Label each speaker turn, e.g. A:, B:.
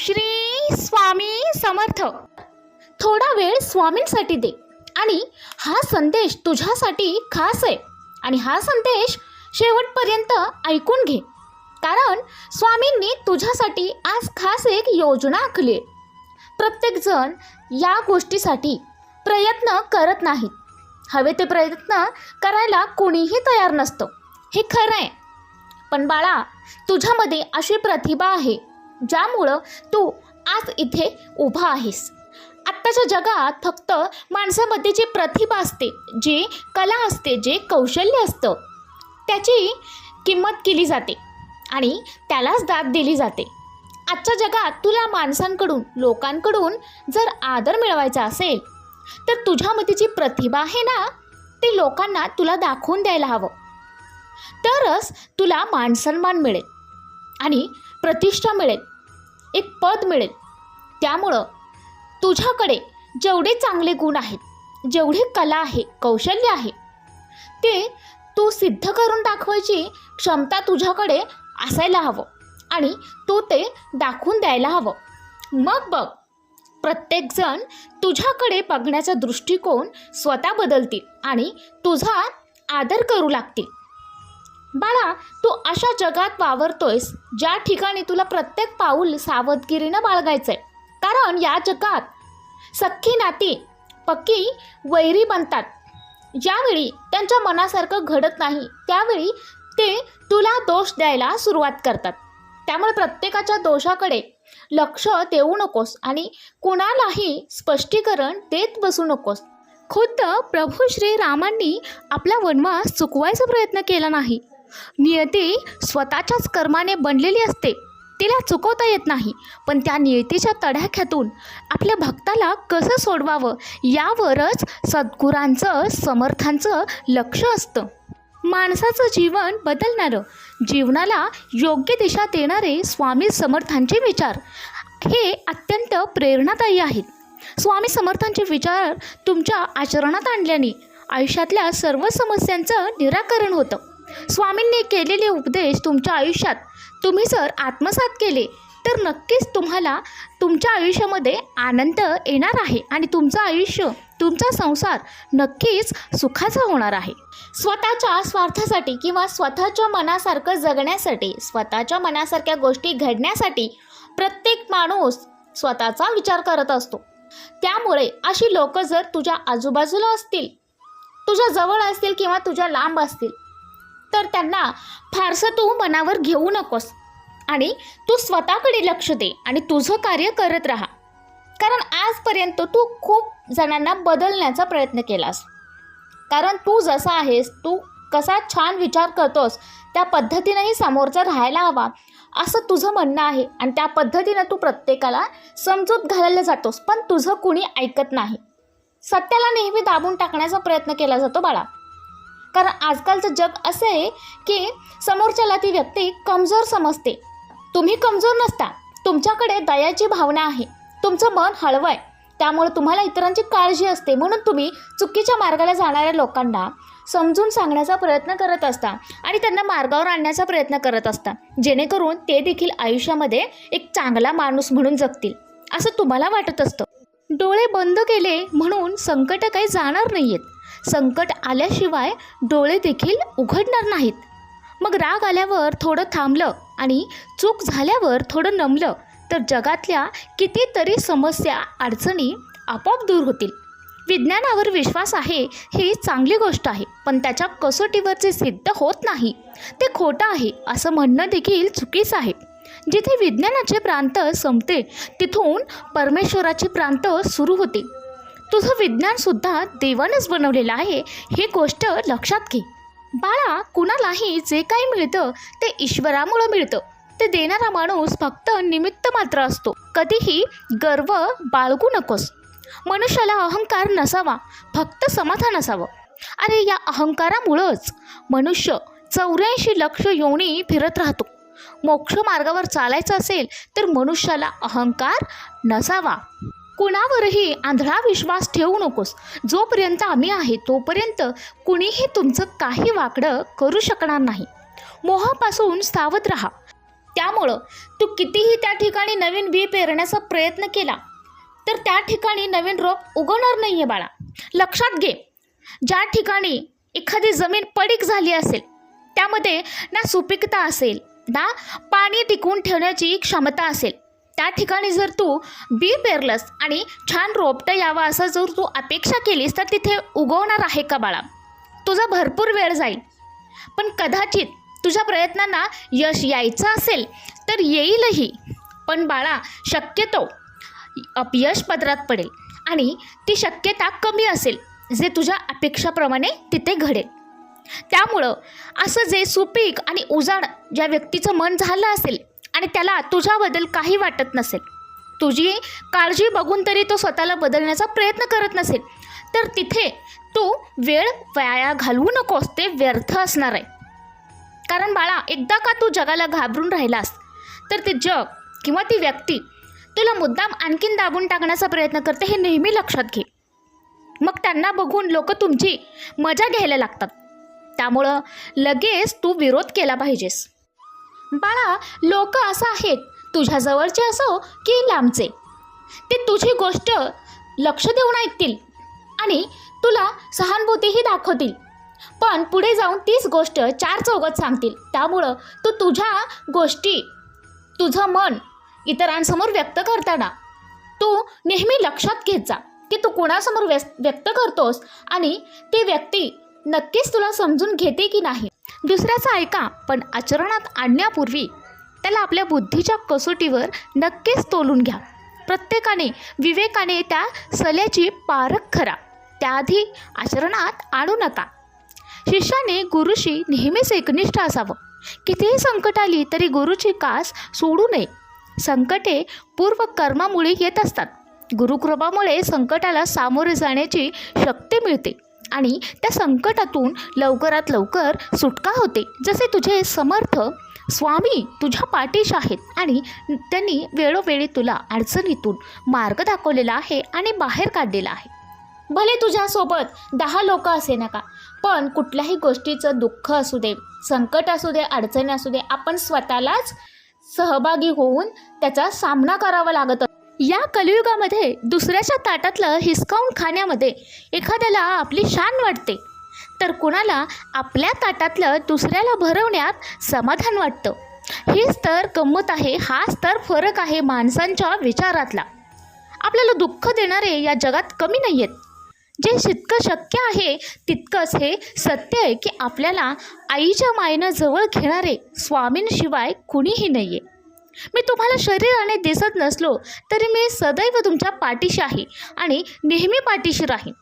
A: श्री स्वामी समर्थ. थोडा वेळ स्वामींसाठी दे. आणि हा संदेश तुझ्यासाठी खास आहे. आणि हा संदेश शेवटपर्यंत ऐकून घे. कारण स्वामींनी तुझ्यासाठी आज खास एक योजना आखली आहे. प्रत्येकजण या गोष्टीसाठी प्रयत्न करत नाहीत. हवे ते प्रयत्न करायला कोणीही तयार नसतं. हे खरं आहे. पण बाळा तुझ्यामध्ये अशी प्रतिभा आहे. ज्यामुळं तू आज इथे उभा आहेस. आत्ताच्या जगात फक्त माणसामध्ये जी प्रतिभा असते जी कला असते जे कौशल्य असतं त्याची किंमत केली जाते आणि त्यालाच दाद दिली जाते. आजच्या जगात तुला माणसांकडून लोकांकडून जर आदर मिळवायचा असेल तर तुझ्यामध्ये जी प्रतिभा आहे ना ती लोकांना तुला दाखवून द्यायला हवं. तरच तुला मानसन्मान मिळेल आणि प्रतिष्ठा मिळेल. एक पद मिळेल. त्यामुळं तुझ्याकडे जेवढे चांगले गुण आहेत जेवढी कला आहे कौशल्य आहे ते तू सिद्ध करून दाखवायची क्षमता तुझ्याकडे असायला हवं आणि तू ते दाखवून द्यायला हवं. मग बघ प्रत्येकजण तुझ्याकडे बघण्याचा दृष्टिकोन स्वतः बदलतील आणि तुझा आदर करू लागतील. बाळा तू अशा जगात वावरतोयस ज्या ठिकाणी तुला प्रत्येक पाऊल सावधगिरीनं बाळगायचंय. कारण या जगात सख्खी नाती पक्की वैरी बनतात. ज्यावेळी त्यांच्या मनासारखं घडत नाही त्यावेळी ते तुला दोष द्यायला सुरुवात करतात. त्यामुळे प्रत्येकाच्या दोषाकडे लक्ष देऊ नकोस आणि कुणालाही स्पष्टीकरण देत बसू नकोस. खुद्द प्रभू श्रीरामांनी आपला वनवास चुकवायचा प्रयत्न केला नाही. नियती स्वतःच्याच कर्माने बनलेली असते. तिला चुकवता येत नाही. पण त्या नियतीच्या तडाख्यातून आपल्या भक्ताला कसं सोडवावं? यावरच सद्गुरांचं समर्थांचं लक्ष असतं. माणसाचं जीवन बदलणारं. जीवनाला योग्य दिशा देणारे स्वामी समर्थांचे विचार. हे अत्यंत प्रेरणादायी आहेत. स्वामी समर्थांचे विचार तुमच्या आचरणात आणल्याने आयुष्यातल्या सर्व समस्यांचं निराकरण होतं. स्वामींनी केलेले उपदेश तुमच्या आयुष्यात. तुम्ही जर आत्मसात केले तर नक्कीच तुम्हाला तुमच्या आयुष्यामध्ये आनंद येणार आहे आणि तुमचं आयुष्य तुमचा संसार नक्कीच सुखाचा होणार आहे. स्वतःच्या स्वार्थासाठी किंवा स्वतःच्या मनासारखं जगण्यासाठी स्वतःच्या मनासारख्या गोष्टी घडण्यासाठी प्रत्येक माणूस स्वतःचा विचार करत असतो. त्यामुळे अशी लोक जर तुझ्या आजूबाजूला असतील तुझ्या जवळ असतील किंवा तुझ्या लांब असतील तर त्यांना फारसं तू मनावर घेऊ नकोस. आणि तू स्वतःकडे लक्ष दे आणि तुझं कार्य करत राहा. कारण आजपर्यंत तू खूप जणांना बदलण्याचा प्रयत्न केलास. कारण तू जसा आहेस तू कसा छान विचार करतोस त्या पद्धतीनंही समोरचा राहायला हवा असं तुझं म्हणणं आहे. आणि त्या पद्धतीनं तू प्रत्येकाला समजूत घालायला जातोस पण तुझं कुणी ऐकत नाही. सत्याला नेहमी दाबून टाकण्याचा प्रयत्न केला जातो बाळा. कारण आजकालचं जग असं आहे की समोरच्याला ती व्यक्ती कमजोर समजते. तुम्ही कमजोर नसता. तुमच्याकडे दयाची भावना आहे. तुमचं मन हळवं आहे. त्यामुळे तुम्हाला इतरांची काळजी असते. म्हणून तुम्ही चुकीच्या मार्गाला जाणाऱ्या लोकांना समजून सांगण्याचा प्रयत्न करत असता आणि त्यांना मार्गावर आणण्याचा प्रयत्न करत असता. जेणेकरून ते देखील आयुष्यामध्ये एक चांगला माणूस म्हणून जगतील. असं तुम्हाला वाटत असतं. डोळे बंद केले म्हणून संकट काही जाणार नाही आहेत संकट आल्याशिवाय डोळे देखील उघडणार नाहीत. मग राग आल्यावर थोडं थांबलं आणि चूक झाल्यावर थोडं नमलं तर जगातल्या कितीतरी समस्या अडचणी आपोआप दूर होतील. विज्ञानावर विश्वास आहे ही चांगली गोष्ट आहे पण त्याच्या कसोटीवरचे सिद्ध होत नाही. ते खोटं आहे असं म्हणणं देखील चुकीचं आहे. जिथे विज्ञानाचे प्रांत संपते तिथून परमेश्वराचे प्रांत सुरू होते. तुझं विज्ञानसुद्धा देवानच बनवलेलं आहे ही गोष्ट लक्षात घे. बाळा कुणालाही जे काही मिळतं ते ईश्वरामुळं मिळतं. ते देणारा माणूस फक्त निमित्त मात्र असतो. कधीही गर्व बाळगू नकोस. मनुष्याला अहंकार नसावा फक्त समाधान असावं. अरे या अहंकारामुळंच मनुष्य चौऱ्याऐंशी लक्ष योनी फिरत राहतो. मोक्ष मार्गावर चालायचं असेल तर मनुष्याला अहंकार नसावा. कुणावरही आंधळा विश्वास ठेवू नकोस. जोपर्यंत आम्ही आहे तोपर्यंत कुणीही तुमचं काही वाकडं करू शकणार नाही. मोहापासून सावध राहा. त्यामुळं तू कितीही त्या ठिकाणी नवीन बी पेरण्याचा प्रयत्न केला तर त्या ठिकाणी नवीन रोप उगवणार नाही आहे बाळा. लक्षात घे ज्या ठिकाणी एखादी जमीन पडीक झाली असेल त्यामध्ये ना सुपीकता असेल ना पाणी टिकवून ठेवण्याची क्षमता असेल त्या ठिकाणी जर तू बी पेरलंस आणि छान रोपटं यावं असं जर तू अपेक्षा केलीस तर तिथे उगवणार आहे का बाळा? तुझा भरपूर वेळ जाईल. पण कदाचित तुझ्या प्रयत्नांना यश यायचं असेल तर येईलही. पण बाळा शक्यतो अपयश पदरात पडेल आणि ती शक्यता कमी असेल जे तुझ्या अपेक्षाप्रमाणे तिथे घडेल. त्यामुळं असं जे सुपीक आणि उजाड ज्या व्यक्तीचं मन झालं असेल आणि त्याला तुझ्याबद्दल काही वाटत नसेल. तुझी काळजी बघून तरी तो स्वतःला बदलण्याचा प्रयत्न करत नसेल. तर तिथे तू वेळ वाया घालवू नकोस ते व्यर्थ असणार आहे. कारण बाळा एकदा का तू जगाला घाबरून राहिलास तर ते जग किंवा ती व्यक्ती तुला मुद्दाम आणखीन दाबून टाकण्याचा प्रयत्न करते हे नेहमी लक्षात घे. मग त्यांना बघून लोक तुमची मजा घ्यायला लागतात. त्यामुळं लगेच तू विरोध केला पाहिजेस. बाळा लोक असं आहेत. तुझ्या जवळचे असो की लांबचे. ते तुझी गोष्ट लक्ष देऊन ऐकतील आणि तुला सहानुभूतीही दाखवतील. पण पुढे जाऊन तीच गोष्ट चार चौघत सांगतील. त्यामुळं तू तुझ्या गोष्टी तुझं मन इतरांसमोर व्यक्त करताना तू नेहमी लक्षात घेत जा की तू कोणासमोर व्यस व्यक्त करतोस आणि ती व्यक्ती नक्कीच तुला समजून घेते की नाही. दुसऱ्याचं ऐका पण आचरणात आणण्यापूर्वी त्याला आपल्या बुद्धीच्या कसोटीवर नक्कीच तोलून घ्या. प्रत्येकाने विवेकाने त्या सल्याची पारख खरा त्याआधी आचरणात आणू नका. शिष्याने गुरुशी नेहमीच एकनिष्ठ असावं. कितीही संकट आली तरी गुरुची कास सोडू नये. संकटे पूर्व कर्मामुळे येत असतात. गुरुकृपामुळे संकटाला सामोरे जाण्याची शक्ती मिळते. आणि त्या संकटातून लवकरात लवकर सुटका होते. जसे तुझे समर्थ स्वामी तुझ्या पाठीश आहेत आणि त्यांनी वेळोवेळी तुला अडचणीतून मार्ग दाखवलेला आहे आणि बाहेर काढलेला आहे. भले तुझ्यासोबत दहा लोक असे नका पण कुठल्याही गोष्टीचं दुःख असू दे संकट असू दे अडचणी असू दे आपण स्वतःलाच सहभागी होऊन त्याचा सामना करावा लागत या कलियुगामध्ये दुसऱ्याच्या ताटातलं हिसकावून खाण्यामध्ये एखाद्याला आपली शान वाटते. तर कुणाला आपल्या ताटातलं दुसऱ्याला भरवण्यात समाधान वाटतं? हीच तर गंमत आहे हाच तर फरक आहे माणसांच्या विचारातला. आपल्याला दुःख देणारे या जगात कमी नाही आहेत जे जितकं शक्य आहे तितकंच हे सत्य आहे की आपल्याला आईच्या मायेनं जवळ घेणारे स्वामींशिवाय कुणीही नाही आहे मी तुम्हाला शरीराने दिसत नसलो तरी मी सदैव तुमच्या पाठीशी आहे आणि नेहमी पाठीशी राहीन.